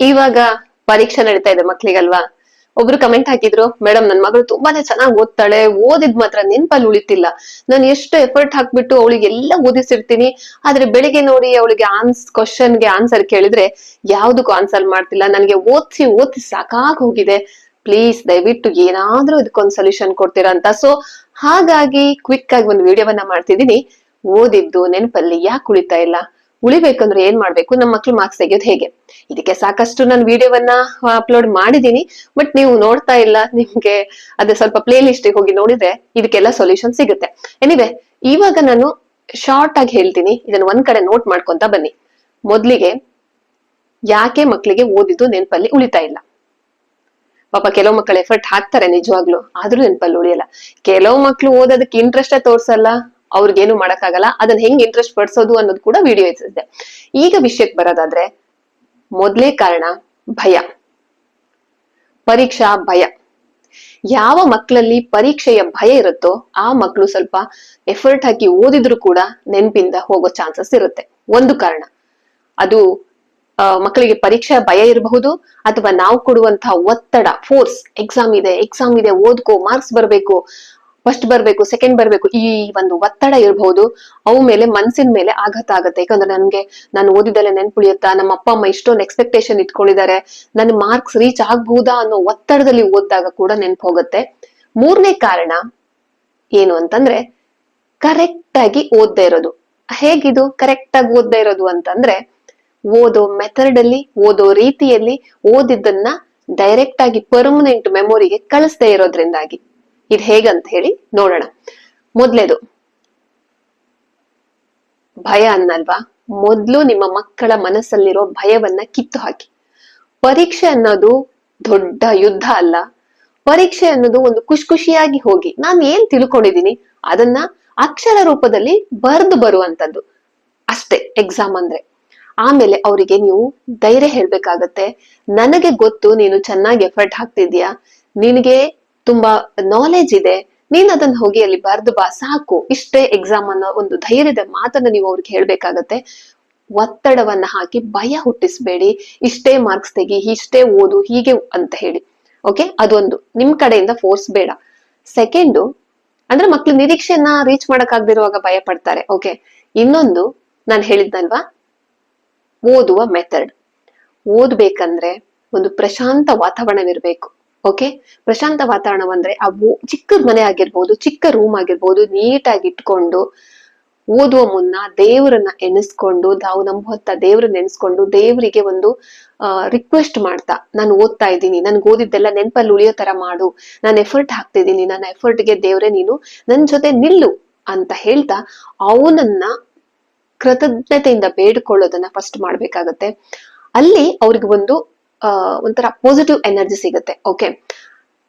ಇವಾಗ ಪರೀಕ್ಷೆ ನಡೀತಾ ಇದೆ ಮಕ್ಳಿಗಲ್ವಾ? ಒಬ್ರು ಕಮೆಂಟ್ ಹಾಕಿದ್ರು ಮೇಡಮ್ ನನ್ ಮಗಳು ತುಂಬಾನೇ ಚೆನ್ನಾಗಿ ಓದ್ತಾಳೆ, ಓದಿದ್ ಮಾತ್ರ ನೆನ್ಪಲ್ಲಿ ಉಳಿತಿಲ್ಲ. ನಾನು ಎಷ್ಟು ಎಫರ್ಟ್ ಹಾಕ್ಬಿಟ್ಟು ಅವಳಿಗೆ ಎಲ್ಲ ಓದಿಸಿರ್ತೀನಿ. ಆದ್ರೆ ಬೆಳಿಗ್ಗೆ ನೋಡಿ ಅವಳಿಗೆ ಆನ್ಸ್ ಕ್ವಶನ್ಗೆ ಆನ್ಸರ್ ಕೇಳಿದ್ರೆ ಯಾವ್ದಕ್ಕೂ ಆನ್ಸರ್ ಮಾಡ್ತಿಲ್ಲ. ನನಗೆ ಓದ್ಸಿ, ಓದಿಸಿ ಸಾಕಾಗ್ ಹೋಗಿದೆ. ಪ್ಲೀಸ್ ದಯವಿಟ್ಟು ಏನಾದ್ರೂ ಇದಕ್ಕೊಂದು ಸೊಲ್ಯೂಷನ್ ಕೊಡ್ತೀರಾ ಅಂತ. ಸೊ ಹಾಗಾಗಿ ಕ್ವಿಕ್ ಆಗಿ ಒಂದು ವಿಡಿಯೋವನ್ನ ಮಾಡ್ತಿದೀನಿ ಓದಿದ್ದು ನೆನಪಲ್ಲಿ ಯಾಕೆ ಉಳಿತಾ ಇಲ್ಲ? ಉಳಿಬೇಕಂದ್ರೆ ಏನ್ ಮಾಡ್ಬೇಕು? ನಮ್ಮ ಮಕ್ಳು ಮಾರ್ಕ್ಸ್ ತೆಗೆಯೋದು ಹೇಗೆ? ಇದಕ್ಕೆ ಸಾಕಷ್ಟು ನಾನು ವಿಡಿಯೋವನ್ನ ಅಪ್ಲೋಡ್ ಮಾಡಿದೀನಿ ಬಟ್ ನೀವು ನೋಡ್ತಾ ಇಲ್ಲ. ನಿಮ್ಗೆ ಅದೇ ಸ್ವಲ್ಪ ಪ್ಲೇ ಲಿಸ್ಟ್ ಹೋಗಿ ನೋಡಿದ್ರೆ ಇದಕ್ಕೆಲ್ಲ ಸೊಲ್ಯೂಷನ್ ಸಿಗುತ್ತೆ. ಎನಿವೆ ಇವಾಗ ನಾನು ಶಾರ್ಟ್ ಆಗಿ ಹೇಳ್ತೀನಿ. ಇದನ್ನ ಒಂದ್ ಕಡೆ ನೋಟ್ ಮಾಡ್ಕೊಂತ ಬನ್ನಿ. ಮೊದ್ಲಿಗೆ ಯಾಕೆ ಮಕ್ಕಳಿಗೆ ಓದಿದ್ದು ನೆನಪಲ್ಲಿ ಉಳಿತಾ ಇಲ್ಲ? ಪಾಪ ಕೆಲವು ಮಕ್ಕಳು ಎಫರ್ಟ್ ಹಾಕ್ತಾರೆ ನಿಜವಾಗ್ಲು, ಆದ್ರೂ ನೆನಪಲ್ಲಿ ಉಳಿಯಲ್ಲ. ಕೆಲವು ಮಕ್ಳು ಓದೋದಕ್ಕೆ ಇಂಟ್ರೆಸ್ಟ್ ತೋರ್ಸಲ್ಲ. ಅವ್ರಿಗೇನು ಮಾಡಕ್ಕಾಗಲ್ಲ, ಅದನ್ನ ಹೆಂಗ್ ಇಂಟ್ರೆಸ್ಟ್ ಪಡಿಸೋದು ಅನ್ನೋದು ಕೂಡ ವಿಡಿಯೋ ಇರ್ತದೆ. ಈಗ ವಿಷಯಕ್ಕೆ ಬರೋದಾದ್ರೆ, ಮೊದ್ಲೇ ಕಾರಣ ಭಯ. ಪರೀಕ್ಷಾ ಭಯ. ಯಾವ ಮಕ್ಕಳಲ್ಲಿ ಪರೀಕ್ಷೆಯ ಭಯ ಇರುತ್ತೋ, ಆ ಮಕ್ಕಳು ಸ್ವಲ್ಪ ಎಫರ್ಟ್ ಹಾಕಿ ಓದಿದ್ರು ಕೂಡ ನೆನಪಿಂದ ಹೋಗೋ ಚಾನ್ಸಸ್ ಇರುತ್ತೆ. ಒಂದು ಕಾರಣ. ಅದು ಮಕ್ಕಳಿಗೆ ಪರೀಕ್ಷೆಯ ಭಯ ಇರಬಹುದು, ಅಥವಾ ನಾವು ಕೊಡುವಂತಹ ಒತ್ತಡ ಫೋರ್ಸ್ ಎಕ್ಸಾಮ್ ಇದೆ ಎಕ್ಸಾಮ್ ಇದೆ, ಓದ್ಕೋ ಮಾರ್ಕ್ಸ್ ಬರ್ಬೇಕು ಫಸ್ಟ್ ಬರ್ಬೇಕು ಸೆಕೆಂಡ್ ಬರ್ಬೇಕು, ಈ ಒಂದು ಒತ್ತಡ ಇರಬಹುದು ಅವು ಮೇಲೆ ಮನ್ಸಿನ ಮೇಲೆ ಆಘಾತ ಆಗುತ್ತೆ. ಯಾಕಂದ್ರೆ ನನ್ಗೆ, ನಾನು ಓದಿದಲ್ಲೇ ನೆನ್ಪುಳಿಯುತ್ತಾ, ನಮ್ಮ ಅಪ್ಪ, ಅಮ್ಮ ಇಷ್ಟೊಂದು ಎಕ್ಸ್ಪೆಕ್ಟೇಷನ್ ಇಟ್ಕೊಂಡಿದ್ದಾರೆ. ನನ್ನ ಮಾರ್ಕ್ಸ್ ರೀಚ್ ಆಗ್ಬಹುದಾ ಅನ್ನೋ ಒತ್ತಡದಲ್ಲಿ ಓದಿದಾಗ ಕೂಡ ನೆನ್ಪು ಹೋಗುತ್ತೆ ಮೂರನೇ ಕಾರಣ ಏನು ಅಂತಂದ್ರೆ ಕರೆಕ್ಟ್ ಆಗಿ ಓದ್ದೇ ಇರೋದು. ಹೇಗಿದು? ಕರೆಕ್ಟ್ ಆಗಿ ಓದ್ದೇ ಇರೋದು ಅಂತಂದ್ರೆ, ಓದೋ ಮೆಥಡ್ ಅಲ್ಲಿ, ಓದೋ ರೀತಿಯಲ್ಲಿ ಓದಿದ್ದನ್ನ ಡೈರೆಕ್ಟ್ ಆಗಿ ಪರ್ಮನೆಂಟ್ ಮೆಮೊರಿಗೆ ಕಳಿಸ್ದೇ ಇರೋದ್ರಿಂದಾಗಿ. ಇದು ಹೇಗಂತ ಹೇಳಿ ನೋಡೋಣ. ಮೊದ್ಲೇದು. ಭಯ ಅನ್ನಲ್ವಾ? ಮೊದ್ಲು ನಿಮ್ಮ ಮಕ್ಕಳ ಮನಸ್ಸಲ್ಲಿರೋ ಭಯವನ್ನ ಕಿತ್ತು ಹಾಕಿ. ಪರೀಕ್ಷೆ ಅನ್ನೋದು ದೊಡ್ಡ ಯುದ್ಧ ಅಲ್ಲ. ಪರೀಕ್ಷೆ ಅನ್ನೋದು ಒಂದು ಖುಷಿ ಖುಷಿಯಾಗಿ ಹೋಗಿ. ನಾನು ಏನ್ ತಿಳ್ಕೊಂಡಿದ್ದೀನಿ? ಅದನ್ನ ಅಕ್ಷರ ರೂಪದಲ್ಲಿ ಬರೆದು ಬರುವಂತದ್ದು. ಅಷ್ಟೇ ಎಕ್ಸಾಮ್ ಅಂದ್ರೆ. ಆಮೇಲೆ ಅವರಿಗೆ ನೀವು ಧೈರ್ಯ ಹೇಳ್ಬೇಕಾಗತ್ತೆ. ನನಗೆ ಗೊತ್ತು ನೀನು ಚೆನ್ನಾಗಿ ಎಫರ್ಟ್ ಹಾಕ್ತಿದ್ಯಾ ನಿನಗೆ ತುಂಬಾ ನಾಲೆಜ್ ಇದೆ. ನೀನ್ ಅದನ್ನ ಹೋಗಿ ಅಲ್ಲಿ ಬರ್ದು ಬಾ, ಸಾಕು. ಇಷ್ಟೇ ಎಕ್ಸಾಮ್ ಅನ್ನೋ ಒಂದು ಧೈರ್ಯದ ಮಾತನ್ನ ನೀವು ಅವ್ರಿಗೆ ಹೇಳ್ಬೇಕಾಗತ್ತೆ. ಒತ್ತಡವನ್ನ ಹಾಕಿ, ಭಯ ಹುಟ್ಟಿಸ್ಬೇಡಿ. ಇಷ್ಟೇ ಮಾರ್ಕ್ಸ್ ತೆಗಿ, ಇಷ್ಟೇ ಓದು, ಹೀಗೆ ಅಂತ ಹೇಳಿ. ಓಕೆ ಅದೊಂದು. ನಿಮ್ ಕಡೆಯಿಂದ ಫೋರ್ಸ್ ಬೇಡ. ಸೆಕೆಂಡು ಅಂದ್ರೆ ಮಕ್ಳು ನಿರೀಕ್ಷೆಯನ್ನ ರೀಚ್ ಮಾಡಕ್ ಆಗದಿರುವಾಗ ಭಯ ಪಡ್ತಾರೆ. ಓಕೆ ಇನ್ನೊಂದು, ನಾನು ಹೇಳಿದ್ನಲ್ವಾ? ಓದುವ ಮೆಥಡ್ ಓದ್ಬೇಕಂದ್ರೆ ಒಂದು ಪ್ರಶಾಂತ ವಾತಾವರಣವಿರ್ಬೇಕು. ಓಕೆ ಪ್ರಶಾಂತ ವಾತಾವರಣ ಅಂದ್ರೆ ಆ ಓ- ಚಿಕ್ಕ ಮನೆ ಆಗಿರ್ಬೋದು, ಚಿಕ್ಕ ರೂಮ್ ಆಗಿರ್ಬೋದು, ನೀಟಾಗಿ ಇಟ್ಕೊಂಡು ಓದುವ ಮುನ್ನ ದೇವರನ್ನ ಎಣಿಸ್ಕೊಂಡು, ನಾವು ನಂಬುವಂತ ದೇವ್ರನ್ನ ಎಣಿಸ್ಕೊಂಡು ದೇವರಿಗೆ ಒಂದು ರಿಕ್ವೆಸ್ಟ್ ಮಾಡ್ತಾ, ನಾನು ಓದ್ತಾ ಇದ್ದೀನಿ, ನನ್ಗೆ ಓದಿದ್ದೆಲ್ಲ ನೆನಪಲ್ಲಿ ಉಳಿಯೋ ತರ ಮಾಡು, ನಾನು ಎಫರ್ಟ್ ಹಾಕ್ತಿದ್ದೀನಿ ನನ್ನ ಎಫರ್ಟ್ಗೆ ದೇವ್ರೆ ನೀನು ನನ್ ಜೊತೆ ನಿಲ್ಲು ಅಂತ ಹೇಳ್ತಾ ಅವನನ್ನ ಕೃತಜ್ಞತೆಯಿಂದ ಬೇಡ್ಕೊಳ್ಳೋದನ್ನ ಫಸ್ಟ್ ಮಾಡ್ಬೇಕಾಗತ್ತೆ. ಅಲ್ಲಿ ಅವ್ರಿಗೆ ಒಂದು ಒಂಥರ ಪಾಸಿಟಿವ್ ಎನರ್ಜಿ ಸಿಗುತ್ತೆ. ಓಕೆ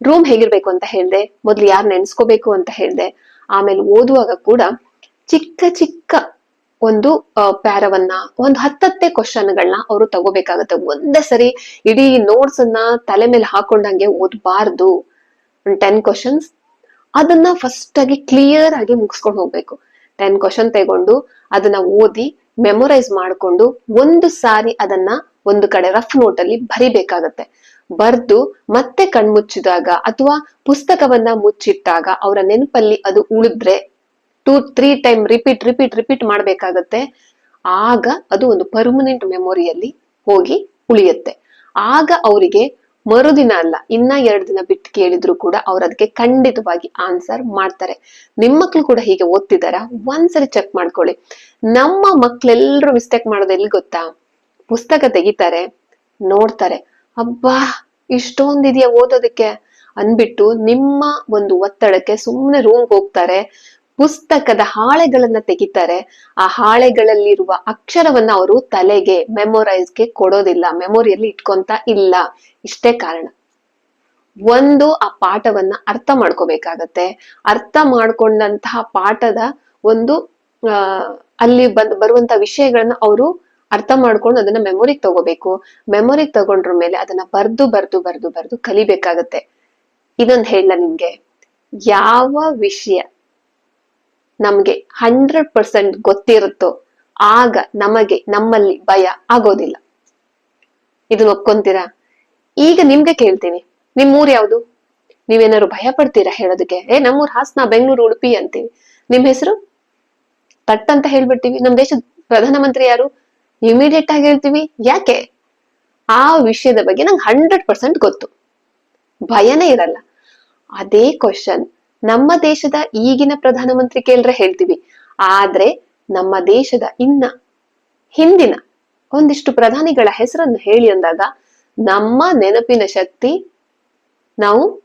ರೂಮ್ ಹೇಗಿರ್ಬೇಕು ಅಂತ ಹೇಳಿದೆ, ಮೊದ್ಲು ಯಾರು ನೆನ್ಸ್ಕೋಬೇಕು ಅಂತ ಹೇಳಿದೆ, ಆಮೇಲೆ ಓದುವಾಗ ಕೂಡ ಚಿಕ್ಕ ಚಿಕ್ಕ ಒಂದು ಪ್ಯಾರವನ್ನ, ಒಂದು ಹತ್ತತ್ತೆ ಕ್ವಶನ್ಗಳನ್ನ ಅವರು ತಗೋಬೇಕಾಗತ್ತೆ. ಒಂದೇ ಸರಿ ಇಡೀ ನೋಟ್ಸ್ ಅನ್ನ ತಲೆ ಮೇಲೆ ಹಾಕೊಂಡಂಗೆ ಓದಬಾರ್ದು. ಟೆನ್ ಕ್ವಶನ್ಸ್ ಅದನ್ನ ಫಸ್ಟ್ ಆಗಿ ಕ್ಲಿಯರ್ ಆಗಿ ಮುಗಿಸ್ಕೊಂಡು ಹೋಗ್ಬೇಕು. ಟೆನ್ ಕ್ವಶನ್ ತಗೊಂಡು ಅದನ್ನ ಓದಿ ಮೆಮೊರೈಸ್ ಮಾಡ್ಕೊಂಡು ಒಂದು ಸಾರಿ ಅದನ್ನ ಒಂದು ಕಡೆ ರಫ್ ನೋಟ್ ಅಲ್ಲಿ ಬರಿಬೇಕಾಗತ್ತೆ. ಬರ್ದು ಮತ್ತೆ ಕಣ್ಮುಚ್ಚಿದಾಗ ಅಥವಾ ಪುಸ್ತಕವನ್ನ ಮುಚ್ಚಿಟ್ಟಾಗ ಅವರ ನೆನಪಲ್ಲಿ ಅದು ಉಳಿದ್ರೆ two three time repeat repeat repeat ಮಾಡ್ಬೇಕಾಗತ್ತೆ. ಆಗ ಅದು ಒಂದು ಪರ್ಮನೆಂಟ್ ಮೆಮೊರಿಯಲ್ಲಿ ಹೋಗಿ ಉಳಿಯುತ್ತೆ. ಆಗ ಅವರಿಗೆ ಮರುದಿನ ಅಲ್ಲ, ಇನ್ನ ಎರಡು ದಿನ ಬಿಟ್ಟು ಕೇಳಿದ್ರು ಕೂಡ ಅವ್ರು ಅದಕ್ಕೆ ಖಂಡಿತವಾಗಿ ಆನ್ಸರ್ ಮಾಡ್ತಾರೆ. ನಿಮ್ ಮಕ್ಳು ಕೂಡ ಹೀಗೆ ಓದ್ತಿದಾರ? ಒಂದ್ಸರಿ ಚೆಕ್ ಮಾಡ್ಕೊಳ್ಳಿ. ನಮ್ಮ ಮಕ್ಳೆಲ್ರು ಮಿಸ್ಟೇಕ್ ಮಾಡೋದು ಎಲ್ಲಿ ಗೊತ್ತಾ? ಪುಸ್ತಕ ತೆಗಿತಾರೆ, ನೋಡ್ತಾರೆ. ಅಬ್ಬಾ, ಇಷ್ಟೊಂದಿದೆಯಾ ಓದೋದಕ್ಕೆ? ಅನ್ಬಿಟ್ಟು ನಿಮ್ಮ ಒಂದು ಒತ್ತಡಕ್ಕೆ ಸುಮ್ಮನೆ ರೂಮ್ ಹೋಗ್ತಾರೆ. ಪುಸ್ತಕದ ಹಾಳೆಗಳನ್ನ ತೆಗಿತಾರೆ. ಆ ಹಾಳೆಗಳಲ್ಲಿರುವ ಅಕ್ಷರವನ್ನ ಅವರು ತಲೆಗೆ ಮೆಮೊರೈಸ್ಗೆ ಕೊಡೋದಿಲ್ಲ. ಮೆಮೊರಿಯಲ್ಲಿ ಇಟ್ಕೊಂತ ಇಲ್ಲ. ಇಷ್ಟೇ ಕಾರಣ. ಒಂದು, ಆ ಪಾಠವನ್ನ ಅರ್ಥ ಮಾಡ್ಕೋಬೇಕಾಗತ್ತೆ. ಅರ್ಥ ಮಾಡ್ಕೊಂಡಂತಹ ಪಾಠದ ಒಂದು ಅಲ್ಲಿ ಬಂದ್ ಬರುವಂತ ವಿಷಯಗಳನ್ನ ಅವರು ಅರ್ಥ ಮಾಡ್ಕೊಂಡು ಅದನ್ನ ಮೆಮೊರಿಗೆ ತಗೋಬೇಕು. ಮೆಮೊರಿಗೆ ತಗೊಂಡ್ರ ಮೇಲೆ ಅದನ್ನ ಬರ್ದು ಬರ್ದು ಬರ್ದು ಬರ್ದು ಕಲಿಬೇಕಾಗತ್ತೆ. ಇದೊಂದ್ ಹೇಳ ನಿಮ್ಗೆ. ಯಾವ ವಿಷಯ ನಮ್ಗೆ ಹಂಡ್ರೆಡ್ ಪರ್ಸೆಂಟ್ ಗೊತ್ತಿರುತ್ತೋ ಆಗ ನಮಗೆ ನಮ್ಮಲ್ಲಿ ಭಯ ಆಗೋದಿಲ್ಲ. ಇದನ್ನ ಒಪ್ಕೊಂತೀರಾ? ಈಗ ನಿಮ್ಗೆ ಕೇಳ್ತೀನಿ. ನಿಮ್ ಊರ್ ಯಾವ್ದು? ನೀವೇನಾದ್ರು ಭಯ ಪಡ್ತೀರಾ ಹೇಳೋದಕ್ಕೆ? ಏ, ನಮ್ಮೂರ್ ಹಾಸನ, ಬೆಂಗಳೂರು, ಉಡುಪಿ ಅಂತೀವಿ. ನಿಮ್ ಹೆಸರು? ತಟ್ ಅಂತ ಹೇಳ್ಬಿಡ್ತೀವಿ. ನಮ್ ದೇಶದ ಪ್ರಧಾನಮಂತ್ರಿ ಯಾರು? ಇಮಿಡಿಯೇಟ್ ಆಗಿ ಹೇಳ್ತೀವಿ. ಯಾಕೆ? ಆ ವಿಷಯದ ಬಗ್ಗೆ ನಂಗೆ ಹಂಡ್ರೆಡ್ ಪರ್ಸೆಂಟ್ ಗೊತ್ತು. ಭಯನೇ ಇರಲ್ಲ. ಅದೇ ಕ್ವಶನ್ ನಮ್ಮ ದೇಶದ ಈಗಿನ ಪ್ರಧಾನಮಂತ್ರಿ ಕೇಳ್ರೆ ಹೇಳ್ತೀವಿ. ಆದ್ರೆ ನಮ್ಮ ದೇಶದ ಇನ್ನ, ಹಿಂದಿನ ಒಂದಿಷ್ಟು ಪ್ರಧಾನಿಗಳ ಹೆಸರನ್ನು ಹೇಳಿ ಅಂದಾಗ ನಮ್ಮ ನೆನಪಿನ ಶಕ್ತಿ ನಾವು,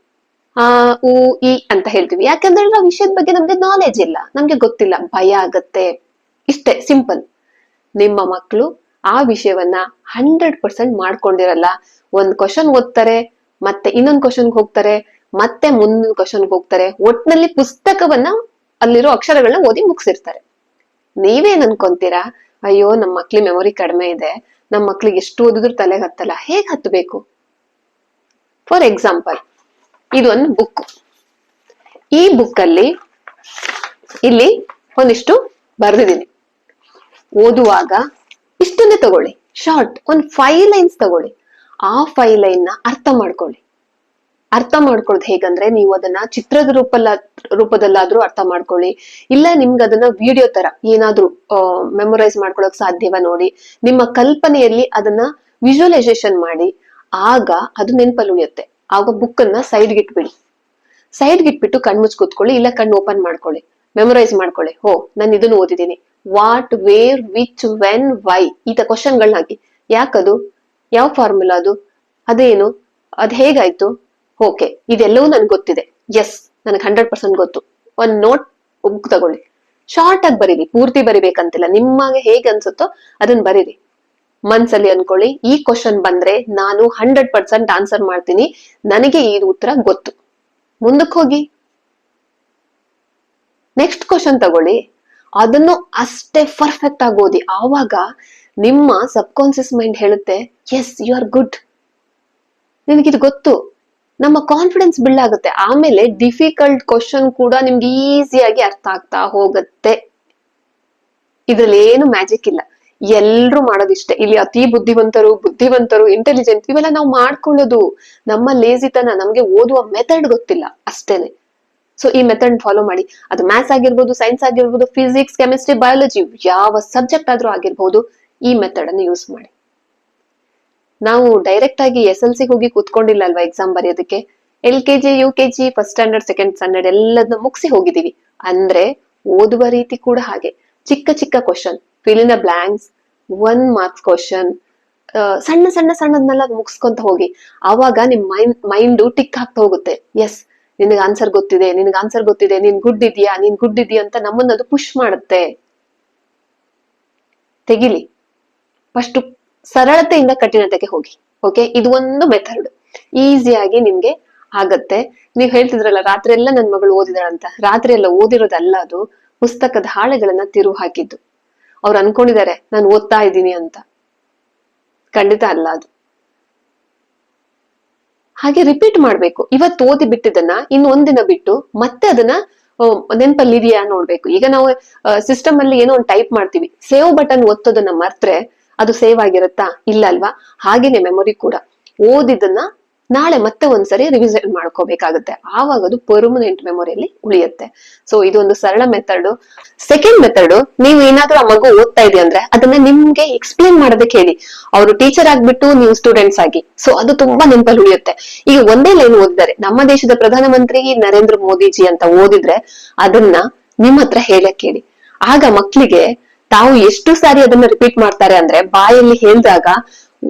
ಆ, ಉ ಈ ಅಂತ ಹೇಳ್ತೀವಿ. ಯಾಕಂದ್ರೆ ಆ ವಿಷಯದ ಬಗ್ಗೆ ನಮ್ಗೆ ನಾಲೆಜ್ ಇಲ್ಲ. ನಮ್ಗೆ ಗೊತ್ತಿಲ್ಲ. ಭಯ ಆಗತ್ತೆ. ಇಷ್ಟೇ ಸಿಂಪಲ್ ನಿಮ್ಮ ಮಕ್ಕಳು ಆ ವಿಷಯವನ್ನ ಹಂಡ್ರೆಡ್ ಪರ್ಸೆಂಟ್ ಮಾಡ್ಕೊಂಡಿರಲ್ಲ. ಒಂದ್ ಕ್ವಶನ್ ಓದ್ತಾರೆ, ಮತ್ತೆ ಇನ್ನೊಂದ್ ಕ್ವಶನ್ಗೆ ಹೋಗ್ತಾರೆ, ಮತ್ತೆ ಮುಂದಿನ ಕ್ವಶನ್ಗೆ ಹೋಗ್ತಾರೆ. ಒಟ್ನಲ್ಲಿ ಪುಸ್ತಕವನ್ನ ಅಲ್ಲಿರೋ ಅಕ್ಷರಗಳನ್ನ ಓದಿ ಮುಗಿಸಿರ್ತಾರೆ. ನೀವೇನ್ ಅನ್ಕೊಂತೀರಾ? ಅಯ್ಯೋ ನಮ್ಮ ಮಕ್ಳಿ ಮೆಮೊರಿ ಕಡಿಮೆ ಇದೆ. ನಮ್ಮ ಮಕ್ಳಿಗೆ ಎಷ್ಟು ಓದಿದ್ರು ತಲೆ ಹತ್ತಲ್ಲ. ಹೇಗ್ ಹತ್ತಬೇಕು ಫಾರ್ ಎಕ್ಸಾಂಪಲ್ ಇದೊಂದು ಬುಕ್ ಈ ಬುಕ್ ಅಲ್ಲಿ, ಇಲ್ಲಿ ಒಂದಿಷ್ಟು ಬರ್ದಿದ್ದೀನಿ. ಓದುವಾಗ ಇಷ್ಟನ್ನೇ ತಗೊಳ್ಳಿ. ಶಾರ್ಟ್ ಒಂದ್ ಫೈವ್ ಲೈನ್ಸ್ ತಗೊಳ್ಳಿ. ಆ ಫೈವ್ ಲೈನ್ನ ಅರ್ಥ ಮಾಡ್ಕೊಳ್ಳಿ. ಅರ್ಥ ಮಾಡ್ಕೊಳ್ಳೋದು ಹೇಗಂದ್ರೆ ನೀವು ಅದನ್ನ ಚಿತ್ರದ ರೂಪಲ್ಲ, ರೂಪದಲ್ಲಾದ್ರೂ ಅರ್ಥ ಮಾಡ್ಕೊಳ್ಳಿ. ಇಲ್ಲ ನಿಮ್ಗೆ ಅದನ್ನ ವಿಡಿಯೋ ತರ ಏನಾದ್ರೂ ಮೆಮೊರೈಸ್ ಮಾಡ್ಕೊಳಕ್ ಸಾಧ್ಯವ ನೋಡಿ. ನಿಮ್ಮ ಕಲ್ಪನೆಯಲ್ಲಿ ಅದನ್ನ ವಿಜುವಲೈಸೇಷನ್ ಮಾಡಿ. ಆಗ ಅದು ನೆನಪಲ್ಲಿ ಉಳಿಯುತ್ತೆ. ಆಗ ಬುಕ್ ಅನ್ನ ಸೈಡ್ಗೆ ಇಟ್ಬಿಡಿ. ಸೈಡ್ಗೆ ಇಟ್ಬಿಟ್ಟು ಕಣ್ ಮುಚ್ಚ್ ಕೂತ್ಕೊಳ್ಳಿ, ಇಲ್ಲ ಕಣ್ಣು ಓಪನ್ ಮಾಡ್ಕೊಳ್ಳಿ. ಮೆಮೊರೈಸ್ ಮಾಡ್ಕೊಳ್ಳಿ. ಹೋ, ನಾನು ಇದನ್ನು ಓದಿದ್ದೀನಿ. What where which when why ಈತ ಕ್ವಶನ್ಗಳನ್ನ ಹಾಕಿ. ಯಾಕದು? ಯಾವ ಫಾರ್ಮುಲಾ ಅದು? ಅದೇನು? ಅದ್ ಹೇಗಾಯ್ತು? ಓಕೆ ಇದೆಲ್ಲವೂ ನನ್ಗೆ ಗೊತ್ತಿದೆ. ಎಸ್ ನನಗೆ ಹಂಡ್ರೆಡ್ ಪರ್ಸೆಂಟ್ ಗೊತ್ತು. ಒಂದ್ ನೋಟ್ ಬುಕ್ ತಗೊಳ್ಳಿ. ಶಾರ್ಟ್ ಆಗಿ ಬರೀರಿ. ಪೂರ್ತಿ ಬರಿಬೇಕಂತಿಲ್ಲ. ನಿಮಗೆ ಹೇಗೆ ಅನ್ಸುತ್ತೋ ಅದನ್ನ ಬರೀರಿ. ಮನ್ಸಲ್ಲಿ ಅನ್ಕೊಳ್ಳಿ. ಈ ಕ್ವಶನ್ ಬಂದ್ರೆ ನಾನು ಹಂಡ್ರೆಡ್ ಪರ್ಸೆಂಟ್ ಆನ್ಸರ್ ಮಾಡ್ತೀನಿ. ನನಗೆ ಈ ಉತ್ತರ ಗೊತ್ತು. ಮುಂದಕ್ಕೆ ಹೋಗಿ ನೆಕ್ಸ್ಟ್ ಕ್ವಶನ್ ತಗೊಳ್ಳಿ. ಅದನ್ನು ಅಷ್ಟೇ ಪರ್ಫೆಕ್ಟ್ ಆಗಿ ಓದಿ. ಆವಾಗ ನಿಮ್ಮ ಸಬ್ ಕಾನ್ಸಿಯಸ್ ಮೈಂಡ್ ಹೇಳುತ್ತೆ ಎಸ್ ಯು ಆರ್ ಗುಡ್ ನಿಮಗಿದು ಗೊತ್ತು. ನಮ್ಮ ಕಾನ್ಫಿಡೆನ್ಸ್ ಬಿಲ್ಡ್ ಆಗುತ್ತೆ. ಆಮೇಲೆ ಡಿಫಿಕಲ್ಟ್ ಕ್ವಶನ್ ಕೂಡ ನಿಮ್ಗೆ ಈಸಿಯಾಗಿ ಅರ್ಥ ಆಗ್ತಾ ಹೋಗುತ್ತೆ. ಇದ್ರಲ್ಲಿ ಏನು ಮ್ಯಾಜಿಕ್ ಇಲ್ಲ. ಎಲ್ರು ಮಾಡೋದಿಷ್ಟೇ. ಇಲ್ಲಿ ಅತಿ ಬುದ್ಧಿವಂತರು ಬುದ್ಧಿವಂತರು ಇಂಟೆಲಿಜೆಂಟ್ ಇವೆಲ್ಲ ನಾವು ಮಾಡ್ಕೊಳ್ಳೋದು. ನಮ್ಮ ಲೇಜಿತನ ನಮ್ಗೆ ಓದುವ ಮೆಥಡ್ ಗೊತ್ತಿಲ್ಲ. ಅಷ್ಟೇನೆ. ಸೊ ಈ ಮೆಥಡ್ ಫಾಲೋ ಮಾಡಿ. ಅದು ಮ್ಯಾಥ್ಸ್ ಆಗಿರ್ಬೋದು ಸೈನ್ಸ್ ಆಗಿರ್ಬೋದು ಫಿಸಿಕ್ಸ್ ಕೆಮಿಸ್ಟ್ರಿ ಬಯಾಲಜಿ ಯಾವ ಸಬ್ಜೆಕ್ಟ್ ಆದ್ರೂ ಆಗಿರ್ಬೋದು, ಈ ಮೆಥಡ್ ಅನ್ನು ಯೂಸ್ ಮಾಡಿ. ನಾವು ಡೈರೆಕ್ಟ್ ಆಗಿ ಎಸ್ ಎಲ್ ಸಿ ಹೋಗಿ ಕೂತ್ಕೊಂಡಿಲ್ಲ ಅಲ್ವಾ ಎಕ್ಸಾಮ್ ಬರೆಯೋದಕ್ಕೆ? L K G U K G first standard second standard ಎಲ್ಲದನ್ನ ಮುಗಿಸಿ ಹೋಗಿದೀವಿ ಅಂದ್ರೆ ಓದುವ ರೀತಿ ಕೂಡ ಹಾಗೆ. ಚಿಕ್ಕ ಚಿಕ್ಕ question fill in the blanks one marks question ಸಣ್ಣ ಸಣ್ಣ ಸಣ್ಣದನ್ನೆಲ್ಲ ಮುಗಿಸ್ಕೊಂತ ಹೋಗಿ. ಆವಾಗ ನಿಮ್ ಮೈಂಡ್ ಮೈಂಡು ಟಿಕ್ ಆಗ್ತಾ ಹೋಗುತ್ತೆ. ಎಸ್ ನಿನಗೆ ಆನ್ಸರ್ ಗೊತ್ತಿದೆ, ನಿನಗೆ ಆನ್ಸರ್ ಗೊತ್ತಿದೆ, ನೀನ್ ಗುಡ್ ಇದೆಯಾ ನೀನ್ ಗುಡ್ ಇದೆಯಾ ಅಂತ ನಮ್ಮನ್ನ ಅದು ಪುಷ್ ಮಾಡುತ್ತೆ. ತೆಗಿಲಿ. ಫಸ್ಟ್ ಸರಳತೆಯಿಂದ ಕಠಿಣತೆಗೆ ಹೋಗಿ ಓಕೆ ಇದು ಒಂದು ಮೆಥಡ್ ಈಸಿಯಾಗಿ ನಿಮ್ಗೆ ಆಗತ್ತೆ. ನೀವ್ ಹೇಳ್ತಿದ್ರಲ್ಲ, ರಾತ್ರಿ ಎಲ್ಲ ನನ್ ಮಗಳು ಓದಿದಾಳಂತ ರಾತ್ರಿ ಎಲ್ಲ ಓದಿರೋದಲ್ಲ ಅದು, ಪುಸ್ತಕದ ಹಾಳೆಗಳನ್ನ ತಿರು ಹಾಕಿದ್ದು. ಅವ್ರು ಅನ್ಕೊಂಡಿದ್ದಾರೆ, ನಾನು ಓದ್ತಾ ಇದ್ದೀನಿ ಅಂತ. ಖಂಡಿತ ಅಲ್ಲ ಅದು. ಹಾಗೆ ರಿಪೀಟ್ ಮಾಡ್ಬೇಕು. ಇವತ್ತು ಓದಿ ಬಿಟ್ಟಿದ್ದನ್ನ ಇನ್ನು ಒಂದಿನ ಬಿಟ್ಟು ಮತ್ತೆ ಅದನ್ನ ನೆನಪಲ್ಲಿ ಇದೆಯಾ ನೋಡ್ಬೇಕು. ಈಗ ನಾವು ಸಿಸ್ಟಮ್ ಅಲ್ಲಿ ಏನೋ ಒಂದು ಟೈಪ್ ಮಾಡ್ತೀವಿ. ಸೇವ್ ಬಟನ್ ಒತ್ತೋದನ್ನ ಮರ್ತ್ರೆ ಅದು ಸೇವ್ ಆಗಿರುತ್ತಾ? ಇಲ್ಲ ಅಲ್ವಾ? ಹಾಗೇನೆ ಮೆಮೊರಿ ಕೂಡ. ಓದಿದ್ದನ್ನ ನಾಳೆ ಮತ್ತೆ ಒಂದ್ಸರಿ ರಿವಿಸನ್ ಮಾಡ್ಕೋಬೇಕಾಗುತ್ತೆ. ಆವಾಗ ಅದು ಪರ್ಮನೆಂಟ್ ಮೆಮೊರಿಯಲ್ಲಿ ಉಳಿಯುತ್ತೆ. ಸೊ ಇದೊಂದು ಸರಳ ಮೆಥಡ್ ಸೆಕೆಂಡ್ ಮೆಥಡ್ ನೀವು ಏನಾದ್ರೂ ಆ ಮಗು ಓದ್ತಾ ಇದೆ ಅಂದ್ರೆ ಅದನ್ನ ನಿಮ್ಗೆ ಎಕ್ಸ್ಪ್ಲೇನ್ ಮಾಡೋದಕ್ಕೆ ಹೇಳಿ. ಅವರು ಟೀಚರ್ ಆಗ್ಬಿಟ್ಟು ನೀವು ಸ್ಟೂಡೆಂಟ್ಸ್ ಆಗಿ. ಸೊ ಅದು ತುಂಬಾ ನೆನಪಲ್ಲಿ ಉಳಿಯುತ್ತೆ. ಈಗ ಒಂದೇ ಲೈನ್ ಓದಿದ್ದಾರೆ ನಮ್ಮ ದೇಶದ ಪ್ರಧಾನಮಂತ್ರಿ ನರೇಂದ್ರ ಮೋದಿಜಿ ಅಂತ ಓದಿದ್ರೆ ಅದನ್ನ ನಿಮ್ಮ ಹತ್ರ ಹೇಳಕ್ ಹೇಳಿ. ಆಗ ಮಕ್ಳಿಗೆ ತಾವು ಎಷ್ಟು ಸಾರಿ ಅದನ್ನ ರಿಪೀಟ್ ಮಾಡ್ತಾರೆ ಅಂದ್ರೆ ಬಾಯಲ್ಲಿ ಹೇಳಿದಾಗ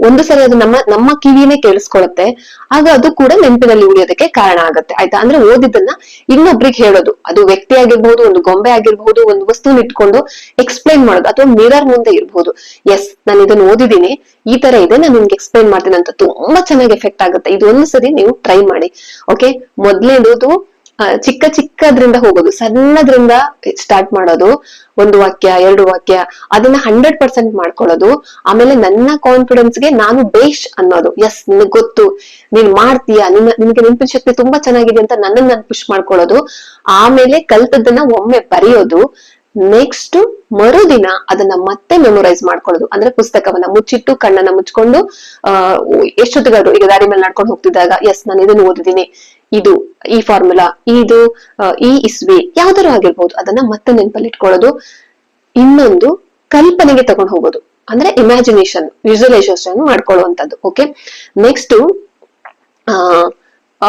ಒಂದು ಸಲ ಅದು ನಮ್ಮ ನಮ್ಮ ಕಿವಿನೇ ಕೇಳಿಸ್ಕೊಳತ್ತೆ. ಆಗ ಅದು ಕೂಡ ನೆನಪಿನಲ್ಲಿ ಉಳಿಯೋದಕ್ಕೆ ಕಾರಣ ಆಗುತ್ತೆ. ಆಯ್ತಾ? ಅಂದ್ರೆ ಓದಿದ್ದನ್ನ ಇನ್ನೊಬ್ರಿಗೆ ಹೇಳೋದು. ಅದು ವ್ಯಕ್ತಿ ಆಗಿರ್ಬಹುದು ಒಂದು ಗೊಂಬೆ ಆಗಿರ್ಬಹುದು ಒಂದು ವಸ್ತುನ ಇಟ್ಕೊಂಡು ಎಕ್ಸ್ಪ್ಲೈನ್ ಮಾಡೋದು. ಅಥವಾ ಮಿರರ್ ಮುಂದೆ ಇರ್ಬಹುದು ಎಸ್ ನಾನು ಇದನ್ನ ಓದಿದ್ದೀನಿ. ಈ ತರ ಇದೆ, ನಾನು ನಿಮ್ಗೆ ಎಕ್ಸ್ಪ್ಲೈನ್ ಮಾಡ್ತೀನಿ ಅಂತ ತುಂಬಾ ಚೆನ್ನಾಗಿ ಎಫೆಕ್ಟ್ ಆಗುತ್ತೆ. ಇದು ಒಂದು ಸರಿ ನೀವು ಟ್ರೈ ಮಾಡಿ. ಓಕೆ ಮೊದ್ಲೇದು ಚಿಕ್ಕ ಚಿಕ್ಕದ್ರಿಂದ ಹೋಗೋದು, ಸಣ್ಣದ್ರಿಂದ ಸ್ಟಾರ್ಟ್ ಮಾಡೋದು, ಒಂದು ವಾಕ್ಯ, ಎರಡು ವಾಕ್ಯ, ಅದನ್ನ ಹಂಡ್ರೆಡ್ ಪರ್ಸೆಂಟ್ ಮಾಡ್ಕೊಳ್ಳೋದು. ಆಮೇಲೆ ನನ್ನ ಕಾನ್ಫಿಡೆನ್ಸ್ಗೆ ನಾನು ಬೇಷ್ ಅನ್ನೋದು. ಎಸ್ ನಿನ್ ಗೊತ್ತು. ನೀನ್ ಮಾಡ್ತೀಯಾ, ನಿನ್ನ, ನಿನ್ಗೆ ನೆನಪಿನ ಶಕ್ತಿ ತುಂಬಾ ಚೆನ್ನಾಗಿದೆ ಅಂತ ನನ್ನನ್ನ ನಾನು ಪುಷ್ ಮಾಡ್ಕೊಳ್ಳೋದು. ಆಮೇಲೆ ಕಲ್ತದ್ದನ್ನ ಒಮ್ಮೆ ಬರೆಯೋದು. ನೆಕ್ಸ್ಟ್ ಮರುದಿನ ಅದನ್ನ ಮತ್ತೆ ಮೆಮೊರೈಸ್ ಮಾಡ್ಕೊಳ್ಳೋದು. ಅಂದ್ರೆ ಪುಸ್ತಕವನ್ನ ಮುಚ್ಚಿಟ್ಟು ಕಣ್ಣನ್ನ ಮುಚ್ಕೊಂಡು ಅಹ್ ಎಷ್ಟೊತ್ತಿಗಾದ್ರು ಈಗ ದಾರಿ ಮೇಲೆ ನಡ್ಕೊಂಡು ಹೋಗ್ತಿದ್ದಾಗ ಎಸ್ ನಾನು ಇದನ್ನು ಓದಿದ್ದೀನಿ. ಇದು ಈ ಫಾರ್ಮುಲಾ ಇದು ಆ, ಈ ಇಸ್ವಿ ಯಾವ್ದಾರು ಆಗಿರ್ಬೋದು. ಅದನ್ನ ಮತ್ತೆ ನೆನಪಲ್ಲಿ ಇಟ್ಕೊಳ್ಳೋದು ಇನ್ನೊಂದು ಕಲ್ಪನೆಗೆ ತಗೊಂಡು ಹೋಗೋದು. ಅಂದ್ರೆ ಇಮ್ಯಾಜಿನೇಷನ್ ವಿಜುವಲೈಸೇಷನ್ ಮಾಡ್ಕೊಳ್ಳುವಂತದ್ದು ಓಕೆ ನೆಕ್ಸ್ಟ್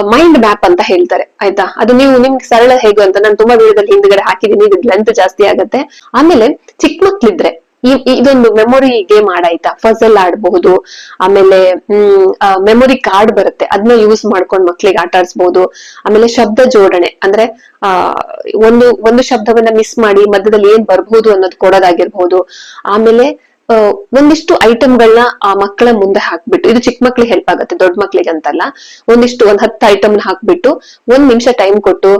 ಮೈಂಡ್ ಮ್ಯಾಪ್ ಅಂತ ಹೇಳ್ತಾರೆ, ಆಯ್ತಾ? ಅದು ನೀವು ನಿಮ್ಗೆ ಸರಳ ಹೇಗೆ ಅಂತ ನಾನು ತುಂಬಾ ವಿಡಿಯೋದಲ್ಲಿ ಹಿಂದ್ಗಡೆ ಹಾಕಿದೀನಿ ಇದು ಲೆಂತ್ ಜಾಸ್ತಿ ಆಗತ್ತೆ. ಆಮೇಲೆ ಚಿಕ್ಕ ಮಕ್ಳಿದ್ರೆ ಇದೊಂದು ಮೆಮೊರಿ ಗೇಮ್ ಆಡಾಯ್ತಾ ಫಸಲ್ ಆಡಬಹುದು, ಆಮೇಲೆ, ಹ್ಮ್ ಮೆಮೊರಿ ಕಾರ್ಡ್ ಬರುತ್ತೆ ಅದನ್ನ ಯೂಸ್ ಮಾಡ್ಕೊಂಡು ಮಕ್ಳಿಗೆ ಆಟ ಆಡಿಸ್ಬಹುದು ಆಮೇಲೆ ಶಬ್ದ ಜೋಡಣೆ, ಅಂದ್ರೆ, ಆ, ಒಂದು ಒಂದು ಶಬ್ದವನ್ನ ಮಿಸ್ ಮಾಡಿ ಮಧ್ಯದಲ್ಲಿ ಏನ್ ಬರ್ಬಹುದು ಅನ್ನೋದು ಕೊಡೋದಾಗಿರ್ಬಹುದು ಆಮೇಲೆ ಒಂದಿಷ್ಟು ಐಟಮ್ಗಳನ್ನ ಆ ಮಕ್ಕಳ ಮುಂದೆ ಹಾಕ್ಬಿಟ್ಟು, ಇದು ಚಿಕ್ಕ ಮಕ್ಳಿಗೆ ಹೆಲ್ಪ್ ಆಗುತ್ತೆ, ದೊಡ್ಡ ಮಕ್ಳಿಗೆ ಅಂತಲ್ಲ, ಒಂದಿಷ್ಟು, ಒಂದ್ ಹತ್ತು ಐಟಮ್ ಹಾಕ್ಬಿಟ್ಟು, ಒಂದ್ ನಿಮಿಷ ಟೈಮ್ ಕೊಟ್ಟು,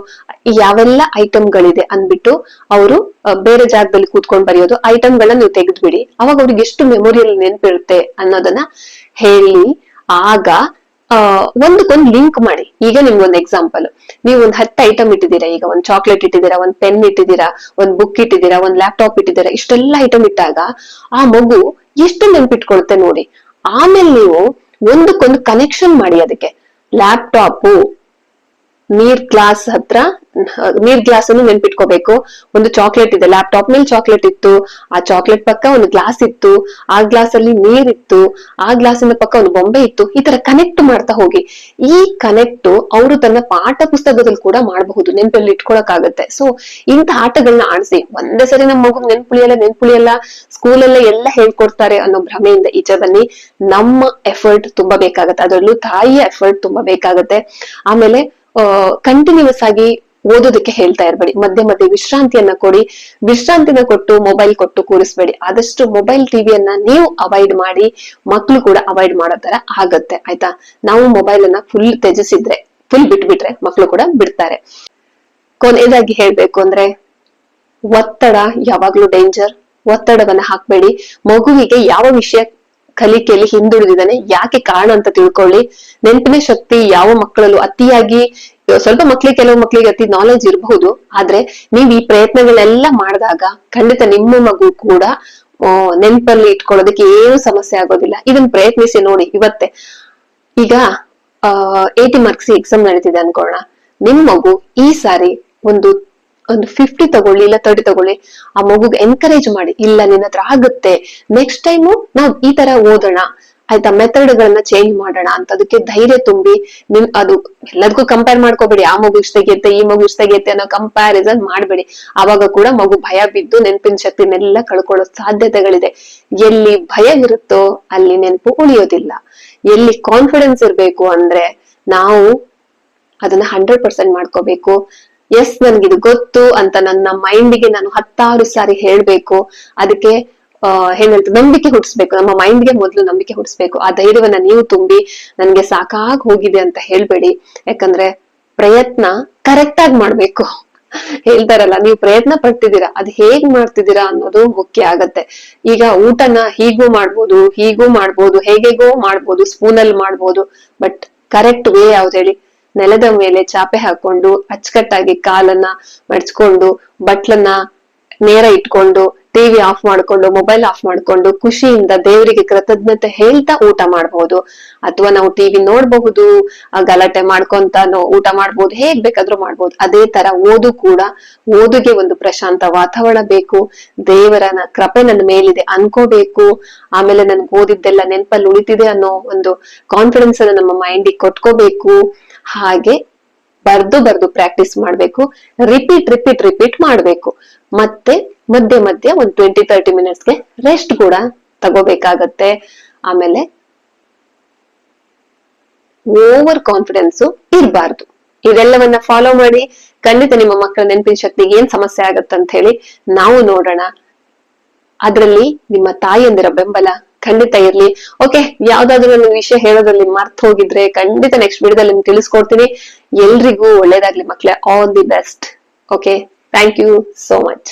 ಯಾವೆಲ್ಲ ಐಟಮ್ಗಳಿದೆ ಅಂದ್ಬಿಟ್ಟು ಅವರು ಬೇರೆ ಜಾಗದಲ್ಲಿ ಕೂತ್ಕೊಂಡು ಬರೆಯೋದು ಐಟಮ್ಗಳನ್ನ ನೀವು ತೆಗೆದ್ಬಿಡಿ. ಅವಾಗ ಅವ್ರಿಗೆ ಎಷ್ಟು ಮೆಮೊರಿಯಲ್ ನೆನಪಿರುತ್ತೆ ಅನ್ನೋದನ್ನ ಹೇಳಿ, ಆಗ ಒಂದಕ್ಕೊಂದು ಲಿಂಕ್ ಮಾಡಿ. ಈಗ ನಿಮ್ಗೊಂದು ಎಕ್ಸಾಂಪಲ್ ನೀವು ಒಂದು ಹತ್ತು ಐಟಮ್ ಇಟ್ಟಿದ್ದೀರಾ, ಈಗ ಒಂದ್ ಚಾಕ್ಲೇಟ್ ಇಟ್ಟಿದ್ದೀರಾ, ಒಂದ್ ಪೆನ್ ಇಟ್ಟಿದ್ದೀರಾ, ಒಂದ್ ಬುಕ್ ಇಟ್ಟಿದ್ದೀರಾ, ಒಂದ್ ಲ್ಯಾಪ್ಟಾಪ್ ಇಟ್ಟಿದ್ದೀರಾ, ಇಷ್ಟೆಲ್ಲ ಐಟಮ್ ಇಟ್ಟಾಗ ಆ ಮಗು ಎಷ್ಟು ನೆನ್ಪಿಟ್ಕೊಳುತ್ತೆ ನೋಡಿ. ಆಮೇಲೆ ನೀವು ಒಂದಕ್ಕೊಂದು ಕನೆಕ್ಷನ್ ಮಾಡಿ ಅದಕ್ಕೆ. ಲ್ಯಾಪ್ಟಾಪ್ ನೀರ್ ಗ್ಲಾಸ್ ಹತ್ರ, ನೀರ್ ಗ್ಲಾಸ್ ಅನ್ನು ನೆನ್ಪಿಟ್ಕೋಬೇಕು. ಒಂದು ಚಾಕ್ಲೇಟ್ ಇದೆ ಲ್ಯಾಪ್ಟಾಪ್ ಮೇಲೆ ಚಾಕ್ಲೇಟ್ ಇತ್ತು, ಆ ಚಾಕ್ಲೇಟ್ ಪಕ್ಕ ಒಂದು ಗ್ಲಾಸ್ ಇತ್ತು, ಆ ಗ್ಲಾಸ್ ಅಲ್ಲಿ ನೀರ್ ಇತ್ತು, ಆ ಗ್ಲಾಸಿನ ಪಕ್ಕ ಒಂದು ಬೊಂಬೆ ಇತ್ತು, ಈ ತರ ಕನೆಕ್ಟ್ ಮಾಡ್ತಾ ಹೋಗಿ. ಈ ಕನೆಕ್ಟ್ ಅವರು ತನ್ನ ಪಾಠ ಪುಸ್ತಕದಲ್ಲಿ ಕೂಡ ಮಾಡಬಹುದು, ನೆನಪಲ್ಲಿ ಇಟ್ಕೊಳಕ್ಕಾಗತ್ತೆ. ಸೊ ಇಂಥ ಆಟಗಳನ್ನ ಆಡಿಸಿ. ಒಂದೇ ಸರಿ ನಮ್ಮ ಮಗು ನೆನ್ಪುಳಿಯಲ್ಲ ನೆನ್ಪುಳಿಯಲ್ಲ, ಸ್ಕೂಲಲ್ಲೇ ಎಲ್ಲ ಹೇಳ್ಕೊಡ್ತಾರೆ ಅನ್ನೋ ಭ್ರಮೆಯಿಂದ ಈಚೆ ಬನ್ನಿ. ನಮ್ಮ ಎಫರ್ಟ್ ತುಂಬಾ ಬೇಕಾಗತ್ತೆ. ಅದರಲ್ಲೂ ತಾಯಿಯ ಎಫರ್ಟ್ ತುಂಬಾ ಬೇಕಾಗತ್ತೆ. ಆಮೇಲೆ ಕಂಟಿನ್ಯೂಸ್ ಆಗಿ ಓದೋದಕ್ಕೆ ಹೇಳ್ತಾ ಇರಬೇಡಿ. ಮಧ್ಯೆ ಮಧ್ಯೆ ವಿಶ್ರಾಂತಿಯನ್ನ ಕೊಡಿ. ವಿಶ್ರಾಂತಿನ ಕೊಟ್ಟು ಮೊಬೈಲ್ ಕೊಟ್ಟು ಕೂರಿಸ್ಬೇಡಿ. ಆದಷ್ಟು ಮೊಬೈಲ್ ಟಿವಿಯನ್ನ ನೀವು ಅವಾಯ್ಡ್ ಮಾಡಿ ಮಕ್ಕಳು ಕೂಡ ಅವಾಯ್ಡ್ ಮಾಡೋ ತರ ಆಗತ್ತೆ. ಆಯ್ತಾ? ನಾವು ಮೊಬೈಲ್ ಅನ್ನ ಫುಲ್ ತ್ಯಜಿಸಿದ್ರೆ ಫುಲ್ ಬಿಟ್ಬಿಟ್ರೆ ಮಕ್ಕಳು ಕೂಡ ಬಿಡ್ತಾರೆ. ಕೊನೆಯದಾಗಿ ಹೇಳ್ಬೇಕು ಅಂದ್ರೆ, ಒತ್ತಡ ಯಾವಾಗ್ಲೂ ಡೇಂಜರ್ ಒತ್ತಡವನ್ನ ಹಾಕ್ಬೇಡಿ. ಮಗುವಿಗೆ ಯಾವ ವಿಷಯ ಕಲಿಕೆಯಲ್ಲಿ ಹಿಂದುಳಿದಿದ್ದಾನೆ. ಯಾಕೆ ಕಾರಣ ಅಂತ ತಿಳ್ಕೊಳ್ಳಿ. ನೆನಪಿನ ಶಕ್ತಿ ಯಾವ ಮಕ್ಕಳಲ್ಲೂ ಅತಿಯಾಗಿ, ಸ್ವಲ್ಪ ಮಕ್ಳಿಗೆ, ಕೆಲವು ಮಕ್ಳಿಗೆ ಅತಿ ನಾಲೆಜ್ ಇರಬಹುದು. ಆದ್ರೆ ನೀವ್ ಈ ಪ್ರಯತ್ನಗಳೆಲ್ಲ ಮಾಡಿದಾಗ ಖಂಡಿತ ನಿಮ್ಮ ಮಗು ಕೂಡ ನೆನಪಲ್ಲಿ ನೆನ್ಪಲ್ಲಿ ಇಟ್ಕೊಳ್ಳೋದಕ್ಕೆ ಏನು ಸಮಸ್ಯೆ ಆಗೋದಿಲ್ಲ. ಇದನ್ನ ಪ್ರಯತ್ನಿಸಿ ನೋಡಿ ಇವತ್ತೆ. ಈಗ ಏಟಿ ಮಾರ್ಕ್ಸ್ ಎಕ್ಸಾಮ್ ನಡೀತಿದೆ ಅನ್ಕೋಣ ನಿಮ್ ಮಗು ಈ ಸಾರಿ ಒಂದು ಒಂದು ಫಿಫ್ಟಿ ತಗೊಳ್ಳಿ ಇಲ್ಲ ತರ್ಟಿ ತಗೊಳ್ಳಿ, ಆ ಮಗುಗೆ ಎನ್ಕರೇಜ್ ಮಾಡಿ, ಇಲ್ಲ ನಿನ್ನ ಹತ್ರ ಆಗುತ್ತೆ ನೆಕ್ಸ್ಟ್ ಟೈಮು ನಾವ್ ಈ ತರ ಓದೋಣ, ಆಯ್ತಾ ಮೆಥಡ್ ಗಳನ್ನ ಚೇಂಜ್ ಮಾಡೋಣ ಅಂತ ಅದಕ್ಕೆ ಧೈರ್ಯ ತುಂಬಿ ನಿಮ್ ಅದು ಎಲ್ಲದಕ್ಕೂ ಕಂಪೇರ್ ಮಾಡ್ಕೋಬೇಡಿ, ಆ ಮಗು ಇಷ್ಟ ಈ ಮಗು ಇಷ್ಟ ತೆಗಿಯುತ್ತೆ ಅನ್ನೋ ಕಂಪ್ಯಾರಿಸನ್ ಮಾಡಬೇಡಿ. ಆವಾಗ ಕೂಡ ಮಗು ಭಯ ಬಿದ್ದು ನೆನಪಿನ ಶಕ್ತಿನೆಲ್ಲ ಕಳ್ಕೊಳ್ಳೋ ಸಾಧ್ಯತೆಗಳಿದೆ. ಎಲ್ಲಿ ಭಯ ಇರುತ್ತೋ ಅಲ್ಲಿ ನೆನಪು ಉಳಿಯೋದಿಲ್ಲ. ಎಲ್ಲಿ ಕಾನ್ಫಿಡೆನ್ಸ್ ಇರ್ಬೇಕು ಅಂದ್ರೆ ನಾವು ಅದನ್ನ ಹಂಡ್ರೆಡ್ ಪರ್ಸೆಂಟ್ ಮಾಡ್ಕೋಬೇಕು. ಎಸ್ ನನ್ಗಿದು ಗೊತ್ತು ಅಂತ ನನ್ನ ಮೈಂಡಿಗೆ ನಾನು ಹತ್ತಾರು ಸಾರಿ ಹೇಳ್ಬೇಕು. ಅದಕ್ಕೆ, ಆ ಏನ್ ಹೇಳ್ತಾರೆ ನಂಬಿಕೆ ಹುಟ್ಟಿಸ್ಬೇಕು. ನಮ್ಮ ಮೈಂಡ್ಗೆ ಮೊದಲು ನಂಬಿಕೆ ಹುಟ್ಟಿಸ್ಬೇಕು. ಆ ಧೈರ್ಯವನ್ನ ನೀವು ತುಂಬಿ ನನ್ಗೆ ಸಾಕಾಗ್ ಹೋಗಿದೆ ಅಂತ ಹೇಳ್ಬೇಡಿ. ಯಾಕಂದ್ರೆ ಪ್ರಯತ್ನ ಕರೆಕ್ಟ್ ಆಗಿ ಮಾಡ್ಬೇಕು. ಹೇಳ್ತಾರಲ್ಲ, ನೀವು ಪ್ರಯತ್ನ ಪಡ್ತಿದ್ದೀರಾ, ಅದ್ ಹೇಗ್ ಮಾಡ್ತಿದ್ದೀರಾ ಅನ್ನೋದು ಮುಖ್ಯ ಆಗತ್ತೆ. ಈಗ ಊಟನ ಹೀಗೂ ಮಾಡ್ಬೋದು ಹೀಗೂ ಮಾಡ್ಬೋದು, ಹೇಗೆಗೋ ಮಾಡ್ಬೋದು ಸ್ಪೂನಲ್ಲಿ ಮಾಡ್ಬೋದು ಬಟ್ ಕರೆಕ್ಟ್ ವೇ ಯಾವ್ದು ಹೇಳಿ? ನೆಲದ ಮೇಲೆ ಚಾಪೆ ಹಾಕೊಂಡು ಅಚ್ಚುಕಟ್ಟಾಗಿ ಕಾಲನ್ನ ಮಡ್ಚ್ಕೊಂಡು, ಬಟ್ಲನ್ನ ನೇರ ಇಟ್ಕೊಂಡು ಟಿವಿ ಆಫ್ ಮಾಡ್ಕೊಂಡು, ಮೊಬೈಲ್ ಆಫ್ ಮಾಡ್ಕೊಂಡು ಖುಷಿಯಿಂದ ದೇವರಿಗೆ ಕೃತಜ್ಞತೆ ಹೇಳ್ತಾ ಊಟ ಮಾಡಬಹುದು ಅಥವಾ ನಾವು ಟಿವಿ ನೋಡಬಹುದು ಗಲಾಟೆ ಮಾಡ್ಕೊಂತ ಊಟ ಮಾಡ್ಬೋದು, ಹೇಗ್ ಬೇಕಾದ್ರೂ ಮಾಡ್ಬೋದು. ಅದೇ ತರ ಓದು ಕೂಡ ಓದುಗೆ ಒಂದು ಪ್ರಶಾಂತ ವಾತಾವರಣ ಬೇಕು. ದೇವರನ ಕೃಪೆ ನನ್ನ ಮೇಲಿದೆ ಅನ್ಕೋಬೇಕು. ಆಮೇಲೆ ನನ್ಗೆ ಓದಿದ್ದೆಲ್ಲ ನೆನಪಲ್ಲಿ ಉಳಿತಿದೆ ಅನ್ನೋ ಒಂದು ಕಾನ್ಫಿಡೆನ್ಸ್ ಅನ್ನ ನಮ್ಮ ಮೈಂಡಿಗೆ ಕೊಟ್ಕೋಬೇಕು. ಹಾಗೆ ಬರ್ದು ಬರ್ದು ಪ್ರಾಕ್ಟೀಸ್ ಮಾಡ್ಬೇಕು. ರಿಪೀಟ್ ರಿಪೀಟ್ ರಿಪೀಟ್ ಮಾಡ್ಬೇಕು. ಮತ್ತೆ ಮಧ್ಯೆ ಮಧ್ಯೆ ಒಂದ್ ಟ್ವೆಂಟಿ ತರ್ಟಿ ಮಿನಿಟ್ಸ್ಗೆ ರೆಸ್ಟ್ ಕೂಡ ತಗೋಬೇಕಾಗತ್ತೆ. ಆಮೇಲೆ ಓವರ್ ಕಾನ್ಫಿಡೆನ್ಸ್ ಇರಬಾರ್ದು. ಇದೆಲ್ಲವನ್ನ ಫಾಲೋ ಮಾಡಿ ಖಂಡಿತ ನಿಮ್ಮ ಮಕ್ಕಳ ನೆನಪಿನ ಶಕ್ತಿಗೆ ಏನ್ ಸಮಸ್ಯೆ ಆಗತ್ತಂತ ಹೇಳಿ ನಾವು ನೋಡೋಣ. ಅದರಲ್ಲಿ ನಿಮ್ಮ ತಾಯಿಯಂದಿರ ಬೆಂಬಲ ಖಂಡಿತ ಇರ್ಲಿ. ಓಕೆ ಯಾವ್ದಾದ್ರು ನನ್ನ ವಿಷಯ ಹೇಳೋದ್ರಲ್ಲಿ ಮರ್ತ್ ಹೋಗಿದ್ರೆ ಖಂಡಿತ ನೆಕ್ಸ್ಟ್ ವಿಡಿಯೋದಲ್ಲಿ ನಿಮ್ಗೆ ತಿಳಿಸ್ಕೊಡ್ತೀನಿ. ಎಲ್ರಿಗೂ ಒಳ್ಳೇದಾಗ್ಲಿ ಮಕ್ಳೆ. All the best okay thank you so much